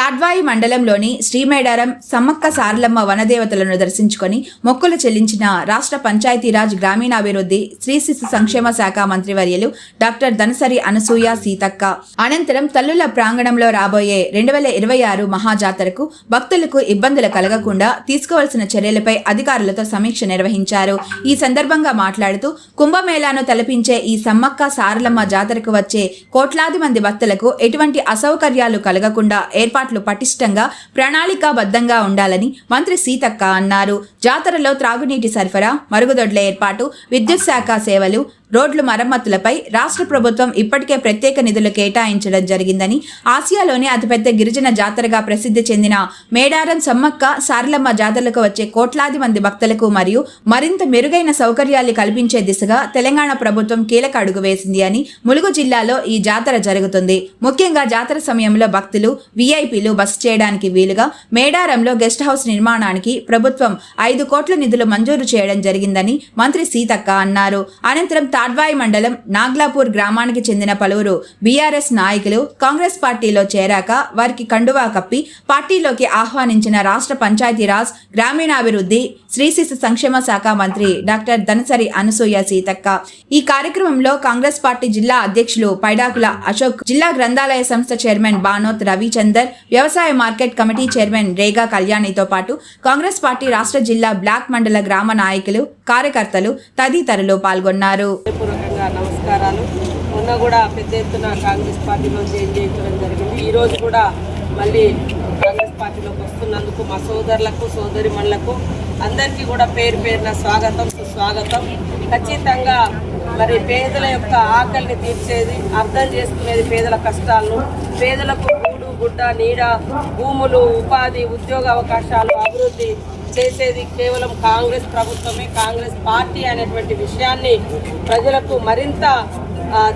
తాడ్వాయి మండలంలోని శ్రీమేడారం సమ్మక్క సారలమ్మ వనదేవతలను దర్శించుకొని మొక్కులు చెల్లించిన రాష్ట్ర పంచాయతీరాజ్ గ్రామీణాభివృద్ధి శ్రీ శిశు సంక్షేమ శాఖ మంత్రివర్యులు డాక్టర్ ధనసరి అనసూయ సీతక్క. అనంతరం తల్లుల ప్రాంగణంలో రాబోయే రెండు వేల ఇరవై ఆరు మహాజాతరకు భక్తులకు ఇబ్బందులు కలగకుండా తీసుకోవాల్సిన చర్యలపై అధికారులతో సమీక్ష నిర్వహించారు. ఈ సందర్భంగా మాట్లాడుతూ కుంభమేళాను తలపించే ఈ సమ్మక్క సారలమ్మ జాతరకు వచ్చే కోట్లాది మంది భక్తులకు ఎటువంటి అసౌకర్యాలు కలగకుండా ఏర్పాటు ఏర్పాట్లు పటిష్టంగా ప్రణాళికాబద్ధంగా ఉండాలని మంత్రి సీతక్క అన్నారు. జాతరలో త్రాగునీటి సరఫరా మరుగుదొడ్ల ఏర్పాటు విద్యుత్ శాఖ సేవలు రోడ్లు మరమ్మతులపై రాష్ట్ర ప్రభుత్వం ఇప్పటికే ప్రత్యేక నిధులు కేటాయించడం జరిగిందని ఆసియాలోనే అతిపెద్ద గిరిజన జాతరగా ప్రసిద్ధి చెందిన మేడారం సమ్మక్క సారలమ్మ జాతరలకు వచ్చే కోట్లాది మంది భక్తులకు మరియు మరింత మెరుగైన సౌకర్యాలు కల్పించే దిశగా తెలంగాణ ప్రభుత్వం కీలక అడుగు వేసింది అని ములుగు జిల్లాలో ఈ జాతర జరుగుతుంది. ముఖ్యంగా జాతర సమయంలో భక్తులు వీఐపీలు బస చేయడానికి వీలుగా మేడారంలో గెస్ట్ హౌస్ నిర్మాణానికి ప్రభుత్వం ఐదు కోట్ల నిధులు మంజూరు చేయడం జరిగిందని మంత్రి సీతక్క అన్నారు. అనంతరం తాడ్వాయి మండలం నాగ్లాపూర్ గ్రామానికి చెందిన పలువురు బీఆర్ఎస్ నాయకులు కాంగ్రెస్ పార్టీలో చేరాక వారికి కండువా కప్పి పార్టీలోకి ఆహ్వానించిన రాష్ట్ర పంచాయతీరాజ్ గ్రామీణాభివృద్ధి శ్రీ శిశు సంక్షేమ శాఖ మంత్రి డాక్టర్ ధనసరి అనసూయ సీతక్క. ఈ కార్యక్రమంలో కాంగ్రెస్ పార్టీ జిల్లా అధ్యక్షులు పైడాకుల అశోక్ జిల్లా గ్రంథాలయ సంస్థ చైర్మన్ బానోత్ రవిచందర్ వ్యవసాయ మార్కెట్ కమిటీ చైర్మన్ రేగా కళ్యాణితో పాటు కాంగ్రెస్ పార్టీ రాష్ట్ర జిల్లా బ్లాక్ మండల గ్రామ నాయకులు కార్యకర్తలు తదితరులు పాల్గొన్నారు. నమస్కారాలు. మొన్న కూడా పెద్ద ఎత్తున కాంగ్రెస్ పార్టీలో చేంజ్ చేయించడం జరిగింది. కూడా మళ్ళీ కాంగ్రెస్ పార్టీలోకి వస్తున్నందుకు మా సోదరులకు సోదరిమణులకు అందరికీ కూడా పేరు పేరున స్వాగతం సుస్వాగతం. ఖచ్చితంగా మరి పేదల యొక్క ఆకలిని తీర్చేది అర్థం చేసుకునేది పేదల కష్టాలను పేదలకు గుడ్డ నీడ భూములు ఉపాధి ఉద్యోగ అవకాశాలు అభివృద్ధి చేసేది కేవలం కాంగ్రెస్ ప్రభుత్వమే. కాంగ్రెస్ పార్టీ అనేటువంటి విషయాన్ని ప్రజలకు మరింత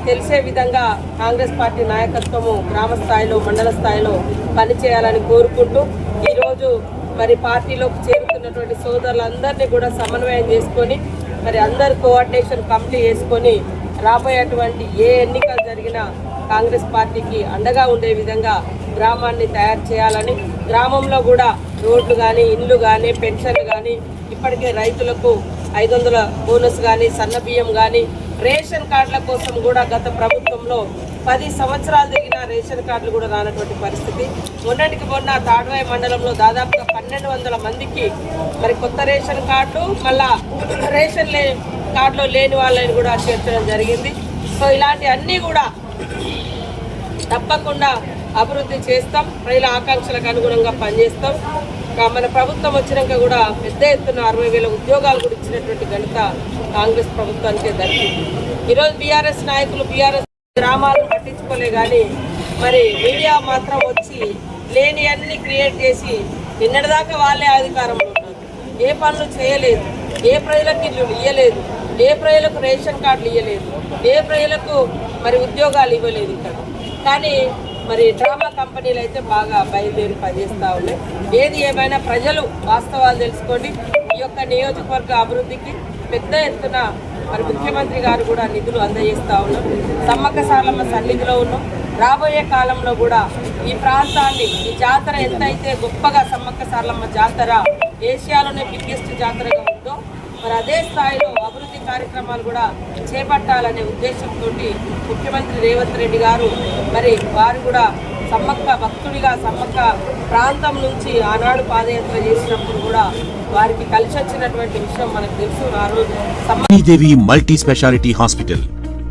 తెలిసే విధంగా కాంగ్రెస్ పార్టీ నాయకత్వము గ్రామ స్థాయిలో మండల స్థాయిలో పనిచేయాలని కోరుకుంటూ ఈరోజు మరి పార్టీలోకి చేరుతున్నటువంటి సోదరులందరినీ కూడా సమన్వయం చేసుకొని మరి అందరు కోఆర్డినేషన్ కమిటీ వేసుకొని రాబోయేటువంటి ఏ ఎన్నికలు జరిగినా కాంగ్రెస్ పార్టీకి అండగా ఉండే విధంగా గ్రామాన్ని తయారు చేయాలని గ్రామంలో కూడా రోడ్లు కానీ ఇండ్లు కానీ పెన్షన్లు కానీ ఇప్పటికే రైతులకు ఐదు వందల బోనస్ కానీ సన్న బియ్యం కానీ రేషన్ కార్డుల కోసం కూడా గత ప్రభుత్వంలో పది సంవత్సరాలు దిగిన రేషన్ కార్డులు కూడా రానటువంటి పరిస్థితి. మొన్నటికి మొన్న తాడ్వాయి మండలంలో దాదాపుగా పన్నెండు వందల మందికి మరి కొత్త రేషన్ కార్డు మళ్ళా రేషన్ లే కార్డులో లేని వాళ్ళని కూడా చేర్చడం జరిగింది. సో ఇలాంటి అన్నీ కూడా తప్పకుండా అభివృద్ధి చేస్తాం. ప్రజల ఆకాంక్షలకు అనుగుణంగా పనిచేస్తాం. మన ప్రభుత్వం వచ్చినాక కూడా పెద్ద ఎత్తున అరవై వేల ఉద్యోగాలు కూడా ఇచ్చినటువంటి ఘనత కాంగ్రెస్ ప్రభుత్వానికే దక్కింది. ఈరోజు బీఆర్ఎస్ నాయకులు బీఆర్ఎస్ గ్రామాలను పట్టించుకోలే కానీ మరి మీడియా మాత్రం వచ్చి లేని అన్ని క్రియేట్ చేసి నిన్నటిదాకా వాళ్ళే అధికారంలో ఉన్నారు. ఏ పనులు చేయలేదు. ఏ ప్రజలకు ఇల్లు ఇవ్వలేదు ఏ ప్రజలకు రేషన్ కార్డులు ఇవ్వలేదు ఏ ప్రజలకు మరి ఉద్యోగాలు ఇవ్వలేదు ఇక్కడ. కానీ మరి డ్రామా కంపెనీలు అయితే బాగా బయలుదేరి పనిచేస్తూ ఉన్నాయి. ఏది ఏమైనా ప్రజలు వాస్తవాలు తెలుసుకొని ఈ యొక్క నియోజకవర్గ అభివృద్ధికి పెద్ద ఎత్తున మరి ముఖ్యమంత్రి గారు కూడా నిధులు అందజేస్తూ ఉన్నాం సమ్మక్క సార్లమ్మ సన్నిధిలో ఉన్నాం. రాబోయే కాలంలో కూడా ఈ ప్రాంతాన్ని ఈ జాతర ఎంతైతే గొప్పగా సమ్మక్క సారలమ్మ జాతర ఏషియాలోనే బిగ్గెస్ట్ జాతరగా ఉందో మరి అదే స్థాయిలో అభివృద్ధి కార్యక్రమాలు కూడా చేపట్టాలనే ఉద్దేశంతో ముఖ్యమంత్రి రేవంత్ రెడ్డి గారు మరి వారు కూడా సమ్మక్క భక్తుడిగా సమ్మక్క ప్రాంతం నుంచి ఆనాడు పాదయాత్ర చేసినప్పుడు కూడా వారికి కలిసి వచ్చినటువంటి విషయం మనకు తెలుసు. ఆ రోజు మల్టీ స్పెషాలిటీ హాస్పిటల్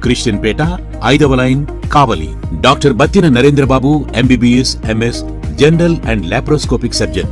క్రిస్టియన్ పేట ఐదవ line Kavali. Doctor Battina Narendrababu MBBS MS general and laparoscopic surgeon.